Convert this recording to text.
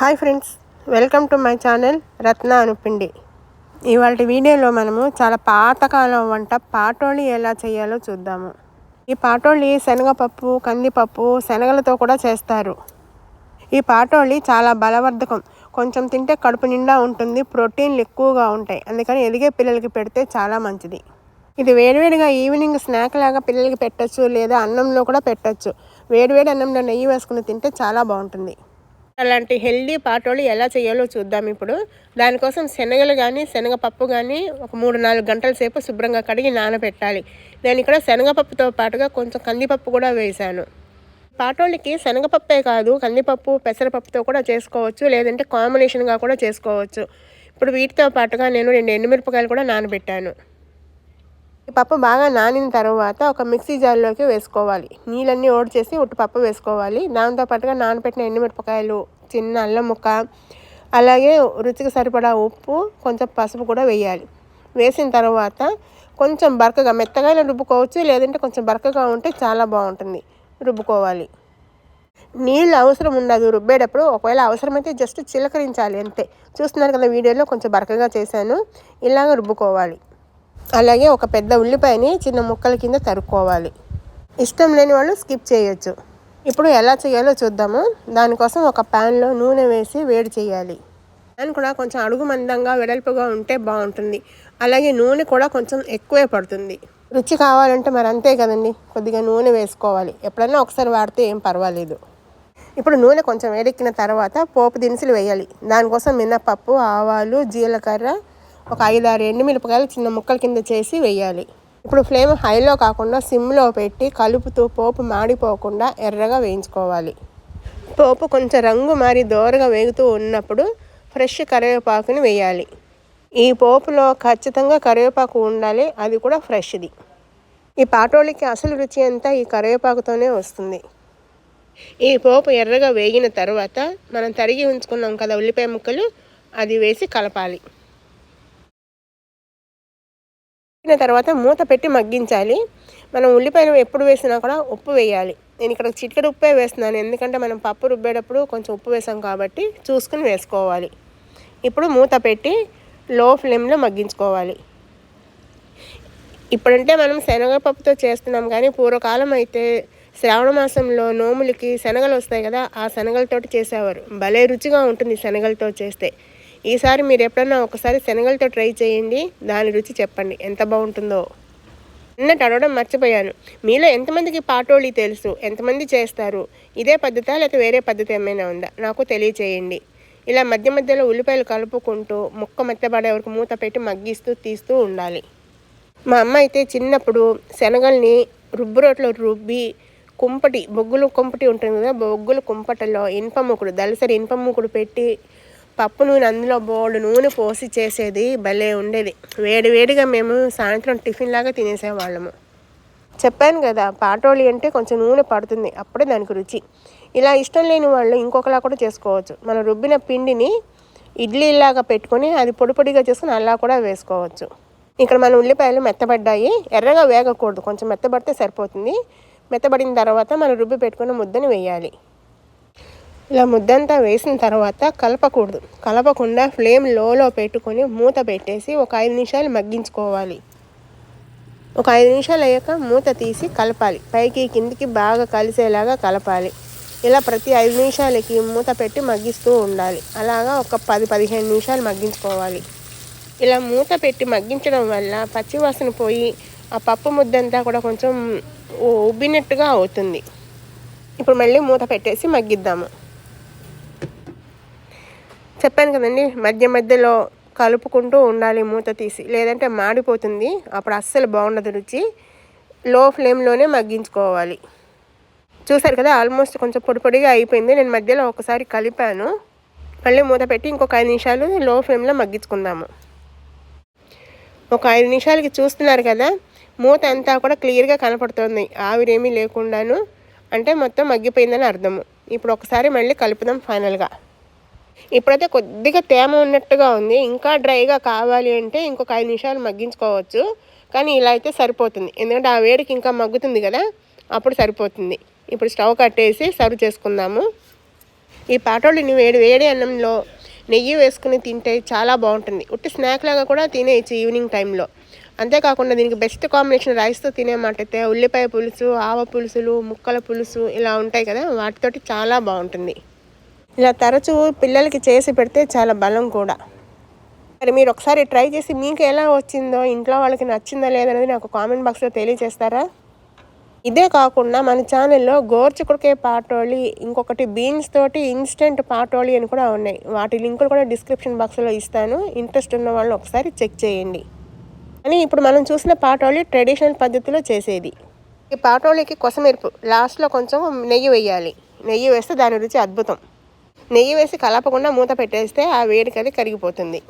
Hi friends welcome to my channel Ratna Anupindi. ఇవాళ వీడియోలో మనము చాలా పాతకాలం వంట పాటోళి ఎలా చేయాలో చూద్దాము. ఈ పాటోళి శనగపప్పు కందిపప్పు శనగలతో కూడా చేస్తారు. ఈ పాటోళి చాలా బలవర్ధకం. కొంచెం తింటే కడుపు నిండా ఉంటుంది ప్రోటీన్లు ఎక్కువగా ఉంటాయి. అందుకని ఎదిగే పిల్లలకి పెడితే చాలా మంచిది. ఇది వేడివేడిగా ఈవినింగ్ స్నాక్ లాగా పిల్లలకి పెట్టచ్చు లేదా అన్నంలో కూడా పెట్టచ్చు. వేడివేడి అన్నంలో నెయ్యి వేసుకుని తింటే చాలా బాగుంటుంది. అలాంటి హెల్దీ పాటోళ్ళు ఎలా చేయాలో చూద్దాం ఇప్పుడు. దానికోసం శనగలు కానీ శనగపప్పు కానీ ఒక మూడు నాలుగు గంటల సేపు శుభ్రంగా కడిగి నానబెట్టాలి. నేను ఇక్కడ శనగపప్పుతో పాటుగా కొంచెం కందిపప్పు కూడా వేశాను. పాటోళ్ళకి శనగపప్పే కాదు కందిపప్పు పెసరపప్పుతో కూడా చేసుకోవచ్చు లేదంటే కాంబినేషన్గా కూడా చేసుకోవచ్చు. ఇప్పుడు వీటితో పాటుగా నేను రెండు ఎండుమిరపకాయలు కూడా నానబెట్టాను. పప్పు బాగా నానిన తర్వాత ఒక మిక్సీ జార్లోకి వేసుకోవాలి. నీళ్ళన్నీ ఓడి చేసి ఉట్టు పప్పు వేసుకోవాలి. దాంతో పాటుగా నానబెట్టిన ఎండుమిరపకాయలు చిన్న అల్లం ముక్క అలాగే రుచికి సరిపడా ఉప్పు కొంచెం పసుపు కూడా వేయాలి. వేసిన తర్వాత కొంచెం బరకగా మెత్తగానే రుబ్బుకోవచ్చు లేదంటే కొంచెం బరకగా ఉంటే చాలా బాగుంటుంది. రుబ్బుకోవాలి. నీళ్ళు అవసరం ఉండదు. రుబ్బేటప్పుడు ఒకవేళ అవసరమైతే జస్ట్ చిలకరించాలి అంతే. చూస్తున్నారు కదా వీడియోలో కొంచెం బరకగా చేశాను. ఇలాగ రుబ్బుకోవాలి. అలాగే ఒక పెద్ద ఉల్లిపాయని చిన్న ముక్కల కింద తరుక్కోవాలి. ఇష్టం లేని వాళ్ళు స్కిప్ చేయొచ్చు. ఇప్పుడు ఎలా చేయాలో చూద్దాము. దానికోసం ఒక ప్యాన్లో నూనె వేసి వేడి చేయాలి. ప్యాన్ కూడా కొంచెం అడుగు మందంగా వెడల్పుగా ఉంటే బాగుంటుంది. అలాగే నూనె కూడా కొంచెం ఎక్కువే పడుతుంది. రుచి కావాలంటే మరి అంతే కదండి. కొద్దిగా నూనె వేసుకోవాలి. ఎప్పుడైనా ఒకసారి వాడితే ఏం పర్వాలేదు. ఇప్పుడు నూనె కొంచెం వేడెక్కిన తర్వాత పోపు దినుసులు వేయాలి. దానికోసం మినపప్పు ఆవాలు జీలకర్ర ఒక ఐదు ఆరు ఎండుమిరపకాయలు చిన్న ముక్కల కింద చేసి వేయాలి. ఇప్పుడు ఫ్లేమ్ హైలో కాకుండా సిమ్లో పెట్టి కలుపుతూ పోపు మాడిపోకుండా ఎర్రగా వేయించుకోవాలి. పోపు కొంచెం రంగు మారి దోరగా వేగుతూ ఉన్నప్పుడు ఫ్రెష్ కరివేపాకుని వేయాలి. ఈ పోపులో ఖచ్చితంగా కరివేపాకు ఉండాలి అది కూడా ఫ్రెష్ది. ఈ పాటోళ్ళకి అసలు రుచి అంతా ఈ కరివేపాకుతోనే వస్తుంది. ఈ పోపు ఎర్రగా వేగిన తర్వాత మనం తరిగి ఉంచుకున్నాం కదా ఉల్లిపాయ ముక్కలు అది వేసి కలపాలి. వేసిన తర్వాత మూత పెట్టి మగ్గించాలి. మనం ఉల్లిపాయలు ఎప్పుడు వేసినా కూడా ఉప్పు వేయాలి. నేను ఇక్కడ చిటికెడు ఉప్పే వేస్తున్నాను. ఎందుకంటే మనం పప్పు రుబ్బేటప్పుడు కొంచెం ఉప్పు వేసాం కాబట్టి చూసుకుని వేసుకోవాలి. ఇప్పుడు మూత పెట్టి లో ఫ్లేమ్లో మగ్గించుకోవాలి. ఇప్పుడంటే మనం శనగపప్పుతో చేస్తున్నాం కానీ పూర్వకాలం అయితే శ్రావణ మాసంలో నోములకి శనగలు వస్తాయి కదా ఆ శనగలతోటి చేసేవారు. భలే రుచిగా ఉంటుంది శనగలతో చేస్తే. ఈసారి మీరు ఎప్పుడన్నా ఒకసారి శనగలతో ట్రై చేయండి. దాని రుచి చెప్పండి. ఎంత బాగుంటుందో. అన్నట్టు అడగడం మర్చిపోయాను. మీలో ఎంతమందికి పాటోళి తెలుసు? ఎంతమంది చేస్తారు? ఇదే పద్ధత లేకపోతే వేరే పద్ధతి ఏమైనా ఉందా? నాకు తెలియచేయండి. ఇలా మధ్య మధ్యలో ఉల్లిపాయలు కలుపుకుంటూ ముక్క మెత్తబడే వరకు మూత పెట్టి మగ్గిస్తూ తీస్తూ ఉండాలి. మా అమ్మ అయితే చిన్నప్పుడు శనగల్ని రుబ్బు రోట్లో రుబ్బి కుంపటి బొగ్గులు కుంపటి ఉంటుంది కదా బొగ్గులు కుంపటలో ఇనుప ముకుడు దళసరి ఇనుప ముకుడు పెట్టి పప్పు నూనె అందులో బోల్డ్ నూనె పోసి చేసేది భలే ఉండేది. వేడివేడిగా మేము సాయంత్రం టిఫిన్ లాగా తినేసేవాళ్ళము. చెప్పాను కదా పాటోళి అంటే కొంచెం నూనె పడుతుంది అప్పుడే దానికి రుచి. ఇలా ఇష్టం లేని వాళ్ళు ఇంకొకలా కూడా చేసుకోవచ్చు. మనం రుబ్బిన పిండిని ఇడ్లీలాగా పెట్టుకొని అది పొడి పొడిగా చేసుకుని అలా కూడా వేసుకోవచ్చు. ఇక్కడ మన ఉల్లిపాయలు మెత్తబడ్డాయి. ఎర్రగా వేగకూడదు కొంచెం మెత్తబడితే సరిపోతుంది. మెత్తబడిన తర్వాత మనం రుబ్బి పెట్టుకున్న ముద్దని వేయాలి. ఇలా ముద్దంతా వేసిన తర్వాత కలపకూడదు. కలపకుండా ఫ్లేమ్ లోలో పెట్టుకొని మూత పెట్టేసి ఒక ఐదు నిమిషాలు మగ్గించుకోవాలి. ఒక ఐదు నిమిషాలు అయ్యాక మూత తీసి కలపాలి. పైకి కిందికి బాగా కలిసేలాగా కలపాలి. ఇలా ప్రతి ఐదు నిమిషాలకి మూత పెట్టి మగ్గిస్తూ ఉండాలి. అలాగా ఒక పది పదిహేను నిమిషాలు మగ్గించుకోవాలి. ఇలా మూత పెట్టి మగ్గించడం వల్ల పచ్చివాసన పోయి ఆ పప్పు ముద్దంతా కూడా కొంచెం ఉబ్బినట్టుగా అవుతుంది. ఇప్పుడు మళ్ళీ మూత పెట్టేసి మగ్గిద్దాము. చెప్పాను కదండి మధ్య మధ్యలో కలుపుకుంటూ ఉండాలి మూత తీసి. లేదంటే మాడిపోతుంది. అప్పుడు అస్సలు బాగుండదు రుచి. లో ఫ్లేమ్లోనే మగ్గించుకోవాలి. చూసారు కదా ఆల్మోస్ట్ కొంచెం పొడి పొడిగా అయిపోయింది. నేను మధ్యలో ఒకసారి కలిపాను. మళ్ళీ మూత పెట్టి ఇంకొక ఐదు నిమిషాలు లో ఫ్లేమ్లో మగ్గించుకుందాము. ఒక ఐదు నిమిషాలకి చూస్తున్నారు కదా మూత అంతా కూడా క్లియర్గా కనపడుతుంది. ఆవిరేమీ లేకుండాను. అంటే మొత్తం మగ్గిపోయిందని అర్థము. ఇప్పుడు ఒకసారి మళ్ళీ కలుపుదాం ఫైనల్గా. ఇప్పుడైతే కొద్దిగా తేమ ఉన్నట్టుగా ఉంది. ఇంకా డ్రైగా కావాలి అంటే ఇంకొక ఐదు నిమిషాలు మగ్గించుకోవచ్చు. కానీ ఇలా అయితే సరిపోతుంది. ఎందుకంటే ఆ వేడికి ఇంకా మగ్గుతుంది కదా అప్పుడు సరిపోతుంది. ఇప్పుడు స్టవ్ కట్టేసి సర్వ్ చేసుకుందాము. ఈ పాటోళ్ళని వేడి వేడి అన్నంలో నెయ్యి వేసుకుని తింటే చాలా బాగుంటుంది. ఉట్టి స్నాక్ లాగా కూడా తినేయచ్చు ఈవినింగ్ టైంలో. అంతేకాకుండా దీనికి బెస్ట్ కాంబినేషన్ రైస్తో తినేమాటైతే ఉల్లిపాయ పులుసు ఆవ పులుసులు ముక్కల పులుసు ఇలా ఉంటాయి కదా వాటితోటి చాలా బాగుంటుంది. ఇలా తరచూ పిల్లలకి చేసి పెడితే చాలా బలం కూడా. మరి మీరు ఒకసారి ట్రై చేసి మీకు ఎలా వచ్చిందో ఇంట్లో వాళ్ళకి నచ్చిందా లేదనేది నాకు కామెంట్ బాక్స్లో తెలియజేస్తారా ఇదే కాకుండా మన ఛానల్లో గోర్చుకుడికే పాటోళి ఇంకొకటి బీన్స్ తోటి ఇన్స్టెంట్ పాటోళి అని కూడా ఉన్నాయి. వాటి లింకులు కూడా డిస్క్రిప్షన్ బాక్స్లో ఇస్తాను. ఇంట్రెస్ట్ ఉన్న వాళ్ళు ఒకసారి చెక్ చేయండి. అని ఇప్పుడు మనం చూసిన పాటోళి ట్రెడిషనల్ పద్ధతిలో చేసేది. ఈ పాటోళికి కొసమెరుపు లాస్ట్లో కొంచెం నెయ్యి వేయాలి. నెయ్యి వేస్తే దాని రుచి అద్భుతం. నెయ్యి వేసి కలపకుండా మూత పెట్టేస్తే ఆ వేడికది కరిగిపోతుంది.